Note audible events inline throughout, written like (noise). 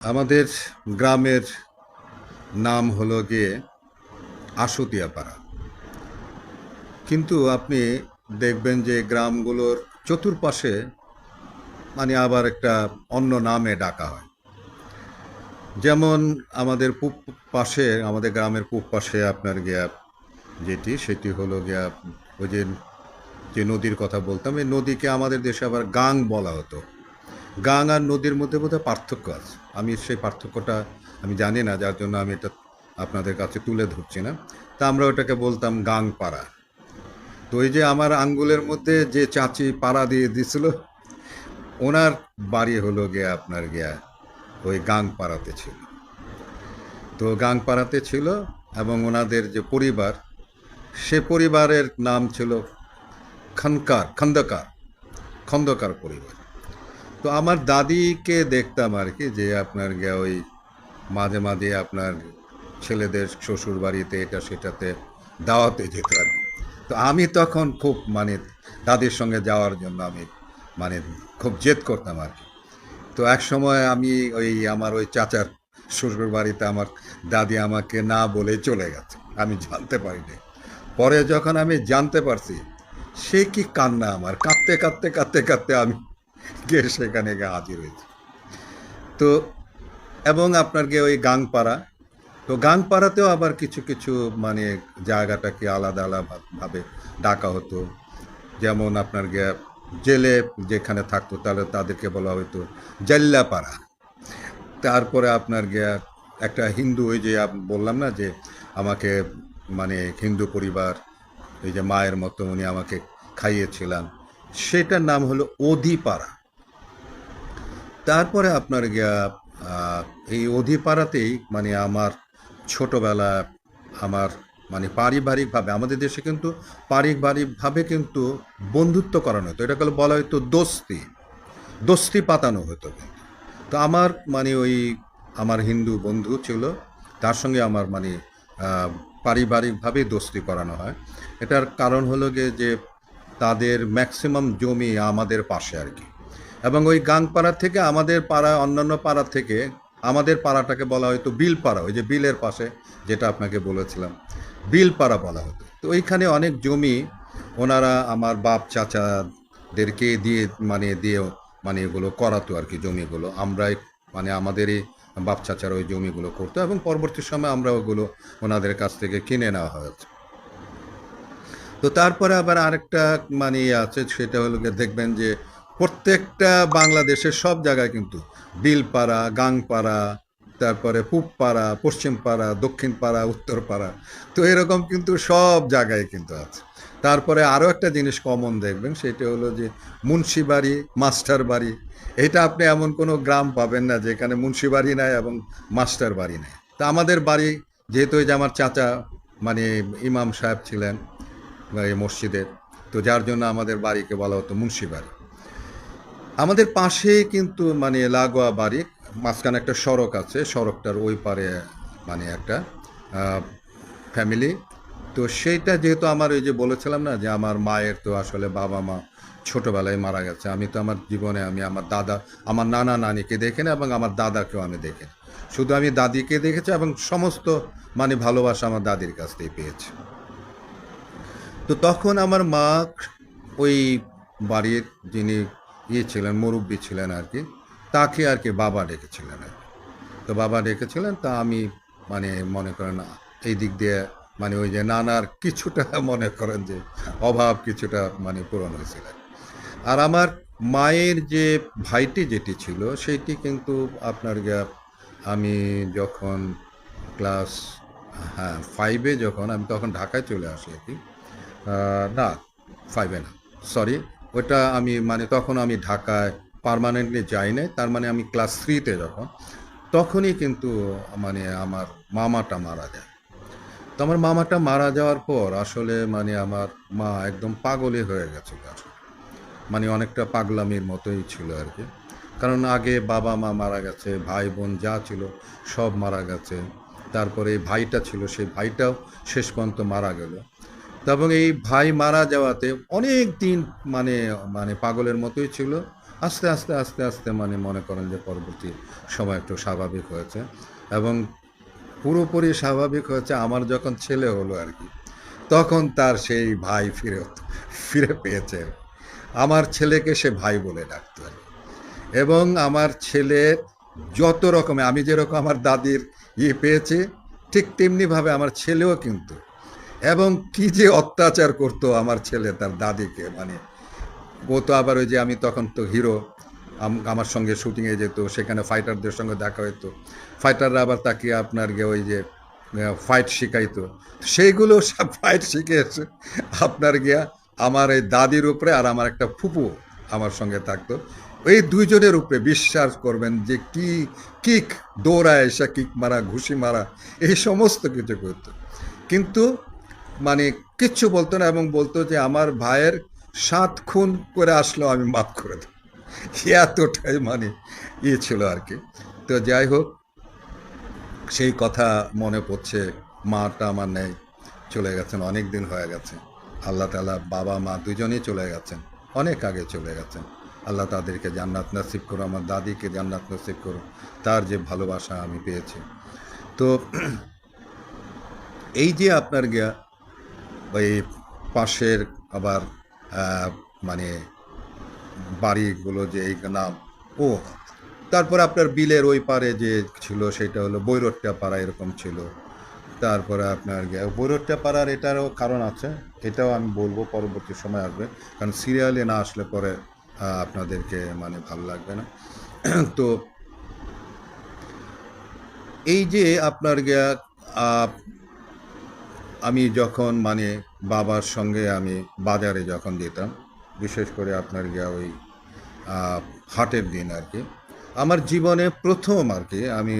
আমাদের গ্রামের নাম হলো গিয়ে আশুতিয়াপাড়া। কিন্তু আপনি দেখবেন যে গ্রামগুলোর চতুর্পাশে মানে আবার একটা অন্য নামে ডাকা হয়। যেমন আমাদের পূব পাশে, আমাদের গ্রামের পূব পাশে আপনার গিয়া যেটি, সেটি হলো গিয়া ওই যে যে নদীর কথা বলতাম, এই নদীকে আমাদের দেশে আবার গাং বলা হতো। গাং আর নদীর মধ্যে বোধহয় পার্থক্য আছে। আমি সেই পার্থক্যটা আমি জানি না, যার জন্য আমি এটা আপনাদের কাছে তুলে ধরছি না। তা আমরা ওটাকে বলতাম গাং পাড়া তো ওই যে আমার আঙ্গুলের মধ্যে যে চাচি পাড়া দিয়ে দিছিল, ওনার বাড়ি হলো গিয়া আপনার গিয়া ওই গাং পাড়াতে ছিল। তো গাং পাড়াতে ছিল এবং ওনাদের যে পরিবার, সে পরিবারের নাম ছিল খনকার, খন্দকার খন্দকার পরিবার। তো আমার দাদিকে দেখতাম আর কি যে আপনার গিয়া ওই মাঝে মাঝে আপনার ছেলেদের শ্বশুর বাড়িতে এটা সেটাতে দাওয়াতে যেত আর তো আমি তখন খুব মানে দাদির সঙ্গে যাওয়ার জন্য আমি মানে খুব জেদ করতাম আর কি। তো এক সময় আমি ওই আমার ওই চাচার শ্বশুর বাড়িতে আমার দাদি আমাকে না বলে চলে গেছে। আমি জানতে পারিনি। পরে যখন আমি জানতে পারছি, সে কি কান্না আমার। কাঁদতে কাঁদতে কাঁদতে কাঁদতে আমি গিয়ে সেখানে গিয়ে হাজির হয়েছি। তো, এবং আপনার গিয়ে ওই গাংপাড়া, তো গাংপাড়াতেও আবার কিছু কিছু মানে জায়গাটাকে আলাদা আলাদাভাবে ডাকা হতো। যেমন আপনার গিয়ে জেলে যেখানে থাকতো, তাহলে তাদেরকে বলা হতো জাল্লাপাড়া। তারপরে আপনার গিয়া একটা হিন্দু, ওই যে বললাম না যে আমাকে মানে হিন্দু পরিবার, এই যে মায়ের মতো উনি আমাকে খাইয়েছিলেন। সেটার নাম হলো অধিপাড়া। তারপরে আপনার এই অধিপাড়াতেই মানে আমার ছোটবেলা, আমার মানে পারিবারিকভাবে, আমাদের দেশে কিন্তু পারিবারিকভাবে কিন্তু বন্ধুত্ব করানো হতো। এটাকে বলা হতো দোস্তি দোস্তি পাতানো হতো কিন্তু। তো আমার মানে ওই আমার হিন্দু বন্ধু ছিল, তার সঙ্গে আমার মানে পারিবারিকভাবে দোস্তি করানো হয়। এটার কারণ হলো গিয়ে যে তাদের ম্যাক্সিমাম জমি আমাদের পাশে আর কি। এবং ওই গাংপাড়া থেকে আমাদের পাড়া, অন্যান্য পাড়া থেকে আমাদের পাড়াটাকে বলা হয়তো বিল পাড়া ওই যে বিলের পাশে যেটা আপনাকে বলেছিলাম বিল পাড়া বলা হতো। তো ওইখানে অনেক জমি ওনারা আমার বাপ চাচাদেরকে দিয়ে মানে দিয়ে মানে এগুলো করাতো আর কি জমিগুলো। আমরাই মানে আমাদেরই বাপ চাচারা ওই জমিগুলো করতো এবং পরবর্তী সময় আমরা ওগুলো ওনাদের কাছ থেকে কিনে নেওয়া হয়েছে। তো তারপরে আবার আরেকটা মানে ইয়ে আছে, সেটা হলো দেখবেন যে প্রত্যেকটা বাংলাদেশের সব জায়গায় কিন্তু বিলপাড়া, গাংপাড়া, তারপরে পূবপাড়া, পশ্চিমপাড়া, দক্ষিণপাড়া, উত্তরপাড়া, তো এরকম কিন্তু সব জায়গায় কিন্তু আছে। তারপরে আরও একটা জিনিস কমন দেখবেন, সেটা হলো যে মুন্সি বাড়ি মাস্টার বাড়ি এটা আপনি এমন কোনো গ্রাম পাবেন না যেখানে মুন্সি বাড়ি নাই এবং মাস্টার বাড়ি নেই। তা আমাদের বাড়ি, যেহেতু এই যে আমার চাচা মানে ইমাম সাহেব ছিলেন এই মসজিদের। তো যার জন্য আমাদের বাড়িকে বলা হতো মুন্সি বাড়ি। আমাদের পাশে কিন্তু মানে লাগোয়া বাড়ি, মাঝখানে একটা সড়ক আছে, সড়কটার ওই পারে মানে একটা ফ্যামিলি তো সেইটা যেহেতু আমার ওই যে বলেছিলাম না যে আমার মায়ের তো আসলে বাবা মা ছোটোবেলায় মারা গেছে, আমি তো আমার জীবনে আমি আমার দাদা, আমার নানা নানিকে দেখে না এবং আমার দাদাকেও আমি দেখে শুধু আমি দাদিকে দেখেছি এবং সমস্ত মানে ভালোবাসা আমার দাদির কাছ থেকে পেয়েছি। তো তখন আমার মা ওই বাড়ির যিনি ইয়ে ছিলেন, মুরব্বী ছিলেন আর কি, তাকে আর কি বাবা ডেকেছিলেন আর তো বাবা ডেকেছিলেন, তা আমি মানে মনে করেন এই দিক দিয়ে মানে ওই যে নানার কিছুটা (laughs) মনে করেন যে অভাব কিছুটা মানে পূরণ হয়েছিল। আর আমার মায়ের যে ভাইটি যেটি ছিল, সেইটি কিন্তু আপনার আমি যখন ক্লাস হ্যাঁ ফাইভে যখন আমি তখন ঢাকায় চলে আসি আর কি না ফাইভে না। সরি ওটা আমি মানে তখন আমি ঢাকায় পার্মানেন্টলি যাই নাই, তার মানে আমি ক্লাস থ্রিতে যখন, তখনই কিন্তু মানে আমার মামাটা মারা যায়। তো আমার মামাটা মারা যাওয়ার পর আসলে মানে আমার মা একদম পাগলই হয়ে গেছিল আসলে মানে অনেকটা পাগলামির মতোই ছিল আর কি। কারণ আগে বাবা মা মারা গেছে, ভাই বোন যা ছিল সব মারা গেছে। তারপরে ভাইটা ছিল, সেই ভাইটাও শেষ পর্যন্ত মারা গেল। এবং এই ভাই মারা যাওয়াতে অনেক দিন মানে মানে পাগলের মতোই ছিল। আস্তে আস্তে আস্তে আস্তে মানে মনে করেন যে পরবর্তী সময় একটু স্বাভাবিক হয়েছে এবং পুরোপুরি স্বাভাবিক হয়েছে আমার যখন ছেলে হলো আর কি, তখন তার সেই ভাই ফিরে ফিরে পেয়েছে। আমার ছেলেকে সে ভাই বলে ডাকতো এবং আমার ছেলে যত রকমের আমি যেরকম আমার দাদির ইয়ে পেয়েছি, ঠিক তেমনিভাবে আমার ছেলেও কিন্তু এবং কি যে অত্যাচার করতো আমার ছেলে, তার দাদিকে মানে ও তো আবার ওই যে আমি তখন তো হিরো, আম- আমার সঙ্গে শুটিংয়ে যেত, সেখানে ফাইটারদের সঙ্গে দেখা হতো ফাইটাররা আবার তাকে আপনার গিয়ে ওই যে ফাইট শিখাইতো। সেইগুলো সব ফাইট শিখে এসে আপনার গিয়া আমার এই দাদির উপরে আর আমার একটা ফুপু আমার সঙ্গে থাকতো। এই দুইজনের উপরে বিশ্বাস করবেন যে কি কিক দৌড়ায় এসে কিক মারা, ঘুষি মারা, এই সমস্ত কিছু করতো। কিন্তু মানে কিচ্ছু বলতো না এবং বলতো যে আমার ভাইয়ের সাত খুন করে আসলো, আমি মাফ করে দেব। এতটাই মানে ইয়ে ছিল আর কি। তো যাই হোক, সেই কথা মনে পড়ছে, মাটা আমার নেই, চলে গেছেন, অনেক দিন হয়ে গেছে। আল্লাহ তালা বাবা, মা দুজনেই চলে গেছেন, অনেক আগে চলে গেছেন। আল্লাহ তাদেরকে জান্নাত নসিব করো আমার দাদিকে জান্নাত নসিব করো তার যে ভালোবাসা আমি পেয়েছি। তো এই যে আপনার গিয়া ওই পাশের আবার মানে বাড়িগুলো যে এই নাম ও, তারপর আপনার বিলের ওই পারে যে ছিল সেটা হলো বৈরট্টা পাড়া এরকম ছিল। তারপরে আপনার বৈরট্টা পাড়ার এটারও কারণ আছে, এটাও আমি বলব পরবর্তী সময় আসবে, কারণ সিরিয়ালে না আসলে পরে আপনাদেরকে মানে ভালো লাগবে না। তো এই যে আপনার আমি যখন মানে বাবার সঙ্গে আমি বাজারে যখন যেতাম, বিশেষ করে আপনার গিয়া ওই হাটের দিন আর কি, আমার জীবনে প্রথম আর কি আমি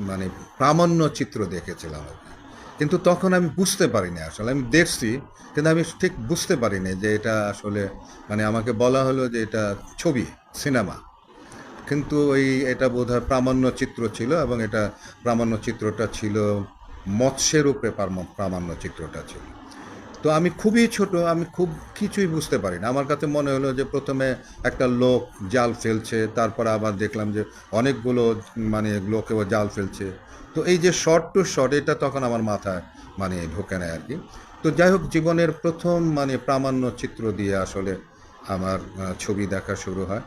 মানে প্রামাণ্য চিত্র দেখেছিলাম আর কি। কিন্তু তখন আমি বুঝতে পারিনি আসলে, আমি দেখছি, কিন্তু আমি ঠিক বুঝতে পারিনি যে এটা আসলে মানে আমাকে বলা হলো যে এটা ছবি, সিনেমা। কিন্তু ওই, এটা বোধহয় প্রামাণ্য চিত্র ছিল এবং এটা প্রামাণ্য চিত্রটা ছিল মৎস্যের উপরে প্রামাণ্য চিত্রটা ছিল। তো আমি খুবই ছোট, আমি খুব কিছুই বুঝতে পারি না আমার কাছে মনে হলো যে প্রথমে একটা লোক জাল ফেলছে, তারপরে আবার দেখলাম যে অনেকগুলো মানে লোকেও জাল ফেলছে। তো এই যে শর্ট টু শর্ট এটা তখন আমার মাথায় মানে ঢোকে নেয় আর কি তো যাই হোক, জীবনের প্রথম মানে প্রামাণ্য চিত্র দিয়ে আসলে আমার ছবি দেখা শুরু হয়।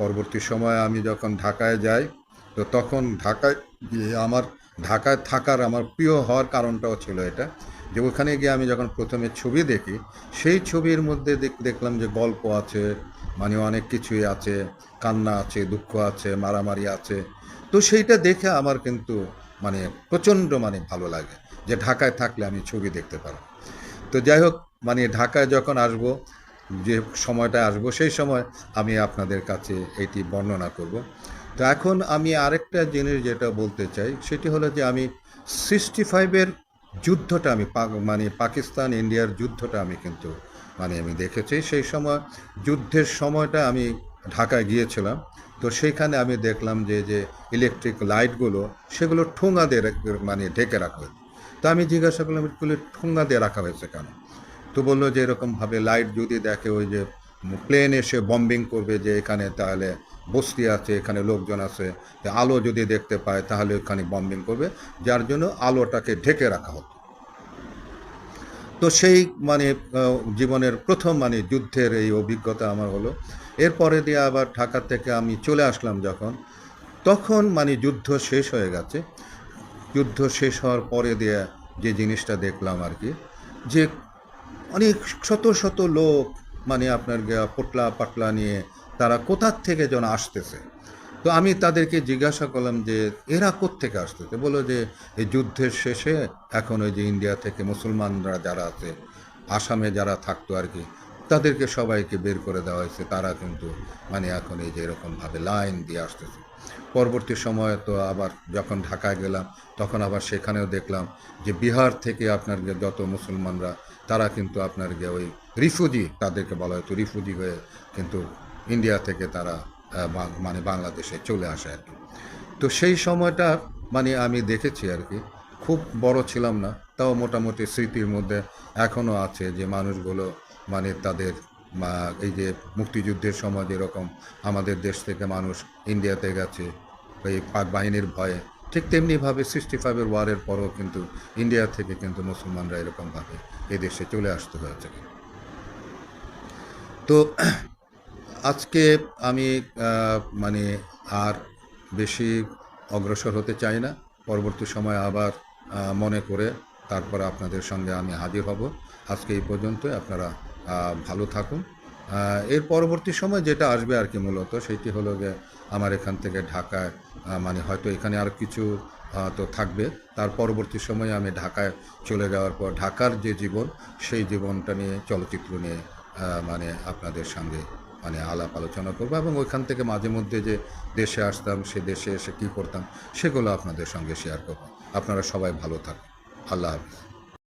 পরবর্তী সময়ে আমি যখন ঢাকায় যাই, তো তখন ঢাকায় গিয়ে আমার ঢাকায় থাকার আমার প্রিয় হওয়ার কারণটাও ছিল এটা। যে ওখানে গিয়ে আমি যখন প্রথমে ছবি দেখি, সেই ছবির মধ্যে দেখ- দেখলাম যে গল্প আছে মানে অনেক কিছুই আছে, কান্না আছে, দুঃখ আছে, মারামারি আছে। তো সেইটা দেখে আমার কিন্তু মানে প্রচণ্ড মানে ভালো লাগে যে ঢাকায় থাকলে আমি ছবি দেখতে পারব তো যাই হোক মানে ঢাকায় যখন আসব, যে সময়টা আসব, সেই সময় আমি আপনাদের কাছে এটি বর্ণনা করব। তো এখন আমি আরেকটা জিনিস যেটা বলতে চাই, সেটি হলো যে আমি সিক্সটি ফাইভের যুদ্ধটা আমি মানে পাকিস্তান ইন্ডিয়ার যুদ্ধটা আমি কিন্তু মানে আমি দেখেছি। সেই সময়, যুদ্ধের সময়টা আমি ঢাকায় গিয়েছিলাম। তো সেইখানে আমি দেখলাম যে যে ইলেকট্রিক লাইটগুলো সেগুলো ঠোঙা দিয়ে মানে ঢেকে রাখা হয়েছে। তো আমি জিজ্ঞাসা করলাম, এগুলো ঠোঙা দিয়ে রাখা হয়েছে কেন? তো বলল যে, এরকমভাবে লাইট যদি দেখে ওই যে প্লেন এসে বম্বিং করবে যে এখানে, তাহলে বস্তি আছে, এখানে লোকজন আছে আলো যদি দেখতে পায়, তাহলে ওখানে বম্বিং করবে। যার জন্য আলোটাকে ঢেকে রাখা হতো তো সেই মানে জীবনের প্রথম মানে যুদ্ধের এই অভিজ্ঞতা আমার হলো। এরপরে দিয়ে আবার ঢাকা থেকে আমি চলে আসলাম যখন। তখন মানে যুদ্ধ শেষ হয়ে গেছে। যুদ্ধ শেষ হওয়ার পরে দিয়ে যে জিনিসটা দেখলাম আর কি, যে অনেক শত শত লোক মানে আপনার পোটলা পাটলা নিয়ে তারা কোথার থেকে যেন আসতেছে। তো আমি তাদেরকে জিজ্ঞাসা করলাম যে, এরা কোত্থেকে আসতেছে? বলো যে, এই যুদ্ধের শেষে এখন ওই যে ইন্ডিয়া থেকে মুসলমানরা যারা আছে, আসামে যারা থাকতো আর কি, তাদেরকে সবাইকে বের করে দেওয়া হয়েছে। তারা কিন্তু মানে এখন এই যে এরকমভাবে লাইন দিয়ে আসতেছে। পরবর্তী সময়ে তো আবার যখন ঢাকায় গেলাম, তখন আবার সেখানেও দেখলাম যে, বিহার থেকে আপনার যত মুসলমানরা, তারা কিন্তু আপনার ওই রিফিউজি তাদেরকে বলা হয়তো রিফিউজি হয়ে কিন্তু ইন্ডিয়া থেকে তারা মানে বাংলাদেশে চলে আসে আর কি। তো সেই সময়টা মানে আমি দেখেছি আর কি, খুব বড় ছিলাম না, তাও মোটামুটি স্মৃতির মধ্যে এখনও আছে যে মানুষগুলো মানে তাদের এই যে মুক্তিযুদ্ধের সময় যেরকম আমাদের দেশ থেকে মানুষ ইন্ডিয়াতে গেছে, এই পাক বাহিনীর ভয়ে, ঠিক তেমনিভাবে সিক্সটি ফাইভের ওয়ারের পরও কিন্তু ইন্ডিয়া থেকে কিন্তু মুসলমানরা এরকমভাবে এই দেশে চলে আসতে হয়েছে। তো আজকে আমি মানে আর বেশি অগ্রসর হতে চাই না। পরবর্তী সময় আবার মনে করে তারপর আপনাদের সঙ্গে আমি হাজির হব। আজকে এই পর্যন্ত আপনারা ভালো থাকুন। এর পরবর্তী সময় যেটা আসবে আর কি মূলত, সেটি হলো যে আমার এখান থেকে ঢাকায় মানে হয়তো এখানে আর কিছু তো থাকবে। তার পরবর্তী সময়ে আমি ঢাকায় চলে যাওয়ার পর, ঢাকার যে জীবন, সেই জীবনটা নিয়ে, চলচ্চিত্র নিয়ে মানে আপনাদের সঙ্গে মানে আলাপ আলোচনা করব এবং ওইখান থেকে মাঝে মধ্যে যে দেশে আসতাম, সে দেশে এসে কী করতাম, সেগুলো আপনাদের সঙ্গে শেয়ার করব। আপনারা সবাই ভালো থাকুন আল্লাহ হাফিজ।